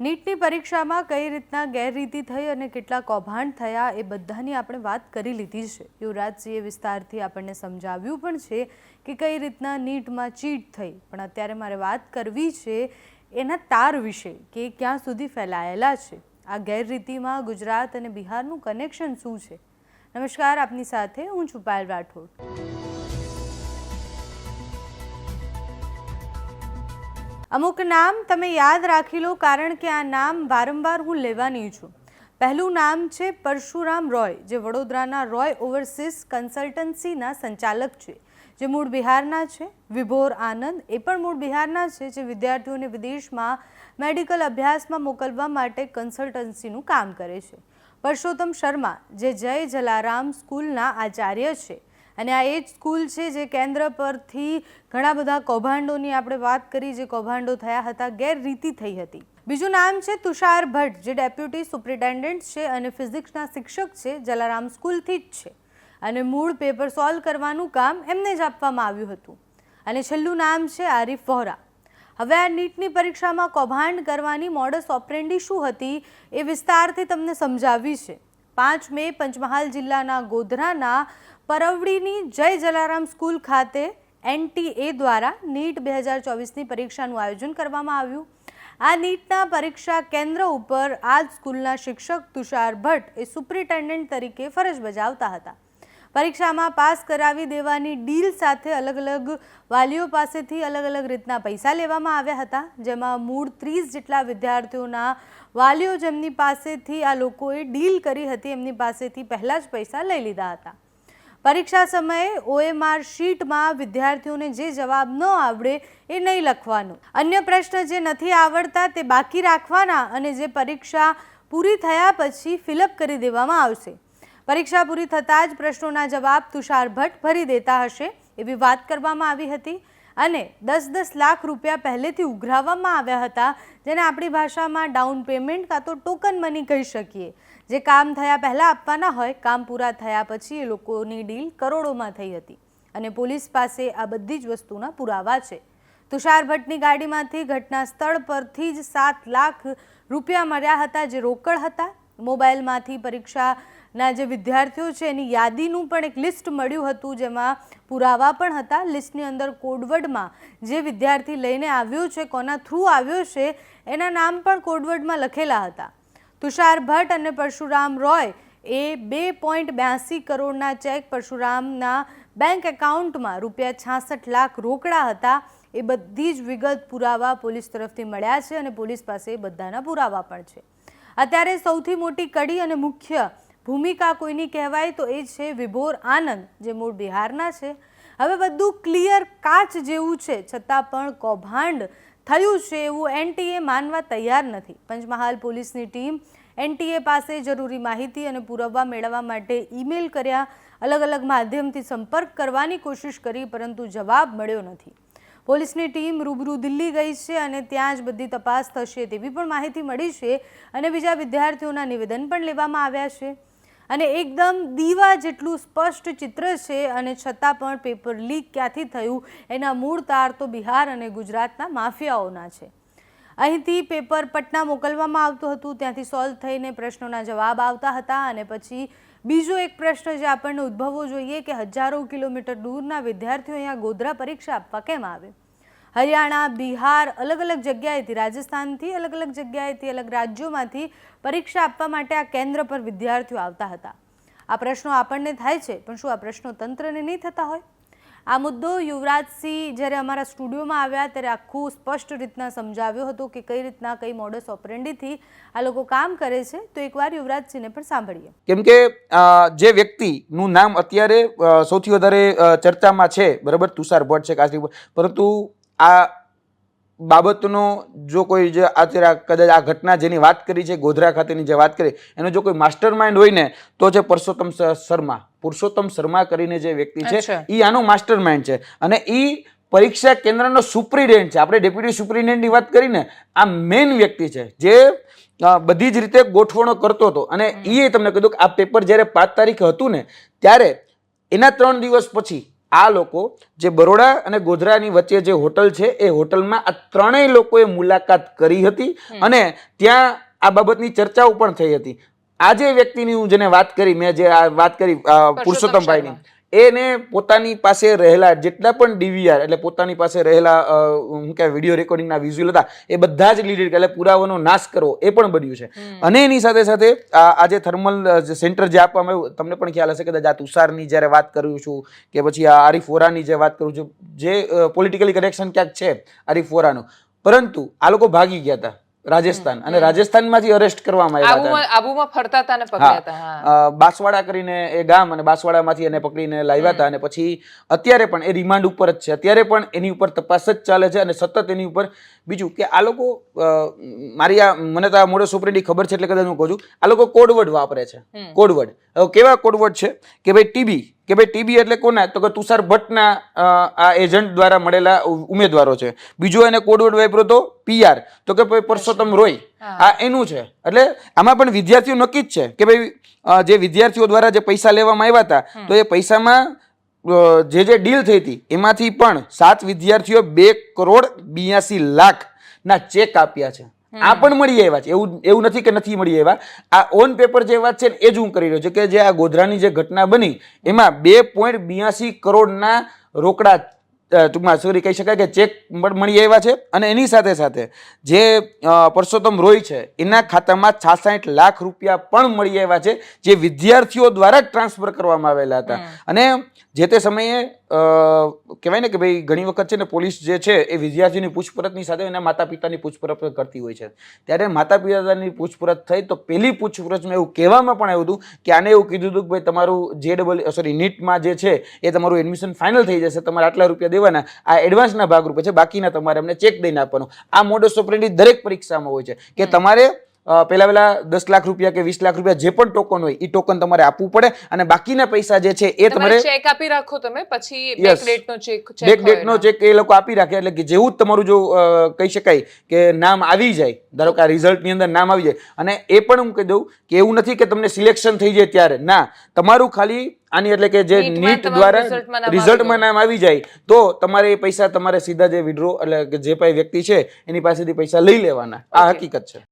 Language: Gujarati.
નીટની પરીક્ષામાં કઈ રીતના ગેરરીતિ થઈ અને કેટલા કૌભાંડ થયા એ બધાની આપણે વાત કરી લીધી છે. યુવરાજસિંહે વિસ્તારથી આપણને સમજાવ્યું પણ છે કે કઈ રીતના નીટમાં ચીટ થઈ. પણ અત્યારે મારે વાત કરવી છે એના તાર વિશે કે ક્યાં સુધી ફેલાયેલા છે. આ ગેરરીતિમાં ગુજરાત અને બિહારનું કનેક્શન શું છે? નમસ્કાર, આપની સાથે હું છું પાયલ રાઠોડ. અમુક નામ તમે યાદ રાખી લો, કારણ કે આ નામ વારંવાર હું લેવાની છું. પહેલું નામ છે પરશુરામ રોય, જે વડોદરાના રોય ઓવરસીઝ કન્સલ્ટન્સીના સંચાલક છે. જે મૂળ બિહારના છે, વિભોર આનંદ. એ પણ મૂળ બિહારના છે, જે વિદ્યાર્થીઓને વિદેશમાં મેડિકલ અભ્યાસમાં મોકલવા માટે કન્સલ્ટન્સીનું કામ કરે છે. પરસોત્તમ શર્મા, જે જય જલારામ સ્કૂલના આચાર્ય છે. અને આ એ જ સ્કૂલ છે જે કેન્દ્ર પરથી ઘણા બધા કૌભાંડોની આપણે વાત કરી, જે કૌભાંડો થયા હતા, ગેરરીતિ થઈ હતી. બીજું નામ છે તુષાર ભટ્ટ, જે ડેપ્યુટી સુપ્રિન્ટેન્ડન્ટ છે અને ફિઝિક્સના શિક્ષક છે, જલારામ સ્કૂલથી જ છે. અને મૂળ પેપર સોલ્વ કરવાનું કામ એમને જ આપવામાં આવ્યું હતું. અને છેલ્લું નામ છે આરિફ વોહરા. હવે આ નીટની પરીક્ષામાં કૌભાંડ કરવાની મોડસ ઓપરેન્ડી શું હતી એ વિસ્તારથી તમને સમજાવી છે. પાંચ મે પંચમહાલ જિલ્લાના ગોધરાના પરવડીની જય જલારામ સ્કૂલ ખાતે એનટીએ દ્વારા નીટ બે હજાર ચોવીસની પરીક્ષાનું આયોજન કરવામાં આવ્યું. આ નીટના પરીક્ષા કેન્દ્ર ઉપર આ સ્કૂલના શિક્ષક તુષાર ભટ્ટ એ સુપ્રિન્ટેન્ડન્ટ તરીકે ફરજ બજાવતા હતા. પરીક્ષામાં પાસ કરાવી દેવાની ડીલ સાથે અલગ અલગ વાલીઓ પાસેથી અલગ અલગ રીતના પૈસા લેવામાં આવ્યા હતા, જેમાં મૂળ ત્રીસ જેટલા વિદ્યાર્થીઓના વાલીઓ જેમની પાસેથી આ લોકોએ ડીલ કરી હતી, એમની પાસેથી પહેલાં જ પૈસા લઈ લીધા હતા. પરીક્ષા સમયે ઓએમઆર શીટમાં વિદ્યાર્થીઓને જે જવાબ ન આવડે એ નહીં લખવાનો. અન્ય પ્રશ્ન જે નથી આવડતા તે બાકી રાખવાના અને જે પરીક્ષા પૂરી થયા પછી ફિલઅપ કરી દેવામાં આવશે. પરીક્ષા પૂરી થતાં જ પ્રશ્નોના જવાબ તુષાર ભટ્ટ ભરી દેતા હશે એવી વાત કરવામાં આવી હતી અને દસ દસ લાખ રૂપિયા પહેલેથી ઉઘરાવવામાં આવ્યા હતા જેને આપણી ભાષામાં ડાઉન પેમેન્ટ કાં તો ટોકન મની કહી શકીએ. જે કામ થયા પહેલાં આપવાના હોય, કામ પૂરા થયા પછી એ લોકોની ડીલ કરોડોમાં થઈ હતી. અને પોલીસ પાસે આ બધી જ વસ્તુના પુરાવા છે. તુષાર ભટ્ટની ગાડીમાંથી ઘટના સ્થળ પરથી જ સાત લાખ રૂપિયા મળ્યા હતા જે રોકડ હતા. મોબાઈલમાંથી પરીક્ષાના જે વિદ્યાર્થીઓ છે, એની યાદીનું પણ એક લિસ્ટ મળ્યું હતું, જેમાં પુરાવા પણ હતા. લિસ્ટની અંદર કોડવર્ડમાં જે વિદ્યાર્થી લઈને આવ્યો છે, કોના થ્રુ આવ્યો છે, એના નામ પણ કોડવર્ડમાં લખેલા હતા. તુષાર ભટ્ટ અને પરશુરામ રોય એ બે પોઈન્ટ બ્યાસી કરોડના ચેક પરશુરામના બેંક એકાઉન્ટમાં રૂપિયા છાસઠ લાખ રોકડા હતા. એ બધી જ વિગત પુરાવા પોલીસ તરફથી મળ્યા છે અને પોલીસ પાસે બધાના પુરાવા પણ છે. અત્યારે સૌથી મોટી કડી અને મુખ્ય ભૂમિકા કોઈની કહેવાય તો એ છે વિભોર આનંદ, જે મૂળ બિહારના છે. હવે બધું ક્લિયર કાચ જેવું છે, છતાં પણ કૌભાંડ થયું છે એવું એનટીએ માનવા તૈયાર નથી. પંચમહાલ પોલીસની ટીમ એનટીએ પાસે જરૂરી માહિતી અને પુરાવા મેળવવા માટે ઈમેલ કર્યા. અલગ અલગ માધ્યમથી સંપર્ક કરવાની કોશિશ કરી, પરંતુ જવાબ મળ્યો નથી. પોલીસની ટીમ રૂબરૂ દિલ્હી ગઈ છે અને ત્યાં જ બધી તપાસ થશે તેવી પણ માહિતી મળી છે અને બીજા વિદ્યાર્થીઓના નિવેદન પણ લેવામાં આવ્યા છે. અને એકદમ દીવા જેટલું સ્પષ્ટ ચિત્ર છે અને છતાં પણ પેપર લીક ક્યાંથી થયું એના મૂળ તાર તો બિહાર અને ગુજરાતના માફિયાઓના છે. અહીંથી પેપર પટના મોકલવામાં આવતું હતું, ત્યાંથી સોલ્વ થઈને પ્રશ્નોના જવાબ આવતા હતા અને પછી બીજો એક પ્રશ્ન જે આપણને ઉદ્ભવવો જોઈએ કે હજારો કિલોમીટર દૂરના વિદ્યાર્થીઓ અહીંયા ગોધરા પરીક્ષા આપવા કેમ આવે? હરિયાણા, બિહાર અલગ અલગ જગ્યાએથી, રાજસ્થાનથી અલગ અલગ જગ્યાએથી, અલગ રાજ્યોમાંથી પરીક્ષા આપવા માટે આ કેન્દ્ર પર વિદ્યાર્થીઓ આવતા હતા. આ પ્રશ્નો આપણને થાય છે, પણ શું આ પ્રશ્નો તંત્રને નહીં થતા હોય? આ મુદ્દો યુવરાજસિંહ જ્યારે અમારા સ્ટુડિયોમાં આવ્યા ત્યારે આખું સ્પષ્ટ રીતના સમજાવ્યો હતો કે કઈ રીતના કઈ મોડસ ઓપરેન્ડીથી આ લોકો કામ કરે છે, તો એકવાર યુવરાજસિંહને પણ સાંભળીએ. કેમ કે જે વ્યક્તિનું નામ અત્યારે સૌથી વધારે ચર્ચામાં છે, બરાબર? તુષાર ભટ્ટ છે કાશ્મીર પરંતુ આ બાબતનો જો કોઈ જે અત્યારે આ કદાચ આ ઘટના જેની વાત કરી છે ગોધરા ખાતેની જે વાત કરી એનો જો કોઈ માસ્ટર માઇન્ડ હોય ને તો છે પરસોત્તમ શર્મા. પુરુષોત્તમ શર્મા કરીને જે વ્યક્તિ છે એ આનો માસ્ટર માઇન્ડ છે. અને એ પરીક્ષા કેન્દ્રનો સુપ્રિન્ટેન્ડન્ટ છે. આપણે ડેપ્યુટી સુપ્રિન્ટેન્ડન્ટની વાત કરીને આ મેઇન વ્યક્તિ છે જે બધી જ રીતે ગોઠવણો કરતો હતો. અને એ તમને કીધું કે આ પેપર જ્યારે પાંચ તારીખે હતું ને ત્યારે એના ત્રણ દિવસ પછી આ લોકો જે બરોડા અને ગોધરાની વચ્ચે જે હોટલ છે એ હોટલમાં આ ત્રણેય લોકોએ મુલાકાત કરી હતી અને ત્યાં આ બાબતની ચર્ચાઓ પણ થઈ હતી. આજે વ્યક્તિની હું જેને વાત કરી મેં જે આ વાત કરી પુરુષોત્તમભાઈની એને પોતાની પાસે રહેલા જેટલા પણ ડીવીઆર એટલે પોતાની પાસે રહેલા હું કે વીડિયો રેકોર્ડિંગના વિઝ્યુઅલ હતા એ બધા જ ડિલીટ એટલે પુરાવાનો નાશ કરવો એ પણ બન્યું છે. અને એની સાથે સાથે આ આ જે થર્મલ સેન્ટર જે આપવામાં આવ્યું તમને પણ ખ્યાલ હશે કદાચ આ તુષારની જ્યારે વાત કરું છું કે પછી આ આરીફ વોરાની જે વાત કરું છું જે પોલિટિકલી કનેક્શન ક્યાંક છે આરીફ વોરાનું. પરંતુ આ લોકો ભાગી ગયા હતા. રાજસ્થાન. અને રાજસ્થાનમાંથી અરેસ્ટ કરવામાં આવ્યા હતા. આબુમાં ફરતા હતા અને પકડ્યા હતા બાસવાડા કરીને એ ગામ અને બાસવાડામાંથી એને પકડીને લાવ્યા હતા અને પછી અત્યારે પણ એ રિમાન્ડ ઉપર જ છે. અત્યારે પણ એની ઉપર તપાસ જ ચાલે છે અને સતત એની ઉપર બીજું કે આ લોકો મારી આ મને તો આ મોડો સોપરેડી ખબર છે એટલે કદાચ હું કહું છું. આ લોકો કોડવર્ડ વાપરે છે. કોડવર્ડ હવે કેવા કોડવર્ડ છે? કે ભાઈ ટીબી કે ભાઈ ટીબી એટલે કોના? તો કે તુષાર ભટ્ટના આ એજન્ટ દ્વારા મળેલા ઉમેદવારો છે. બીજો એને કોડવર્ડ વાપર્યો તો પીઆર તો કે ભાઈ પરસોત્તમ રોય. આ એનું છે. એટલે આમાં પણ વિદ્યાર્થીઓ નક્કી જ છે કે ભાઈ જે વિદ્યાર્થીઓ દ્વારા જે પૈસા લેવામાં આવ્યા હતા તો એ પૈસામાં જે જે ડીલ થઈ હતી એમાંથી પણ સાત વિદ્યાર્થીઓ બે કરોડ બિયાસી લાખ ના ચેક આપ્યા છે. આ પણ મળી આવ્યા છે. એવું એવું નથી કે નથી મળી આવ્યા. આ ઓન પેપર જે વાત છે એ જ હું કરી રહ્યો છું કે જે આ ગોધરાની જે ઘટના બની એમાં બે પોઈન્ટ બ્યાસી કરોડના રોકડા ટૂંકમાં સોરી કહી શકાય કે ચેક મળી આવ્યા છે. અને એની સાથે સાથે જે પરસોત્તમ રોય છે એના ખાતામાં છાસઠ લાખ રૂપિયા પણ મળી આવ્યા છે જે વિદ્યાર્થીઓ દ્વારા જ ટ્રાન્સફર કરવામાં આવેલા હતા. અને જે તે સમયે કહેવાય ને કે ભાઈ ઘણી વખત છે ને પોલીસ જે છે એ વિદ્યાર્થીની પૂછપરછની સાથે એના માતા પિતાની પૂછપરછ કરતી હોય છે. ત્યારે માતા પિતાની પૂછપરછ થઈ તો પહેલી પૂછપરછમાં એવું કહેવામાં પણ આવ્યું હતું કે આને એવું કીધું હતું કે ભાઈ તમારું જે ડબલ સોરી નીટમાં જે છે એ તમારું એડમિશન ફાઇનલ થઈ જશે તમારે આટલા રૂપિયા દેવાના આ એડવાન્સના ભાગરૂપે છે બાકીના તમારે અમને ચેક દઈને આપવાનું. આ મોડસ ઓપરેન્ડી દરેક પરીક્ષામાં હોય છે કે તમારે પહેલા પહેલાં દસ લાખ રૂપિયા કે વીસ લાખ રૂપિયા જે પણ ટોકન હોય એ ટોકન તમારે આપવું પડે અને બાકીના પૈસા જે છે એ તમારે ચેક આપી રાખો તમે પછી બેક ડેટનો ચેક બેક ડેટનો ચેક એ લોકો આપી રાખે એટલે કે જેવું જ તમારું જો કહી શકાય કે નામ આવી જાય ધારો કે આ રિઝલ્ટની અંદર નામ આવી જાય અને એ પણ હું કહી દઉં કે એવું નથી કે તમને સિલેક્શન થઈ જાય ત્યારે. ના તમારું ખાલી આની એટલે કે જે નીટ દ્વારા રિઝલ્ટમાં નામ આવી જાય. તો તમારે એ પૈસા તમારે સીધા જે વિડ્રો એટલે કે જે પણ વ્યક્તિ છે એની પાસેથી પૈસા લઈ લેવાના. આ હકીકત છે.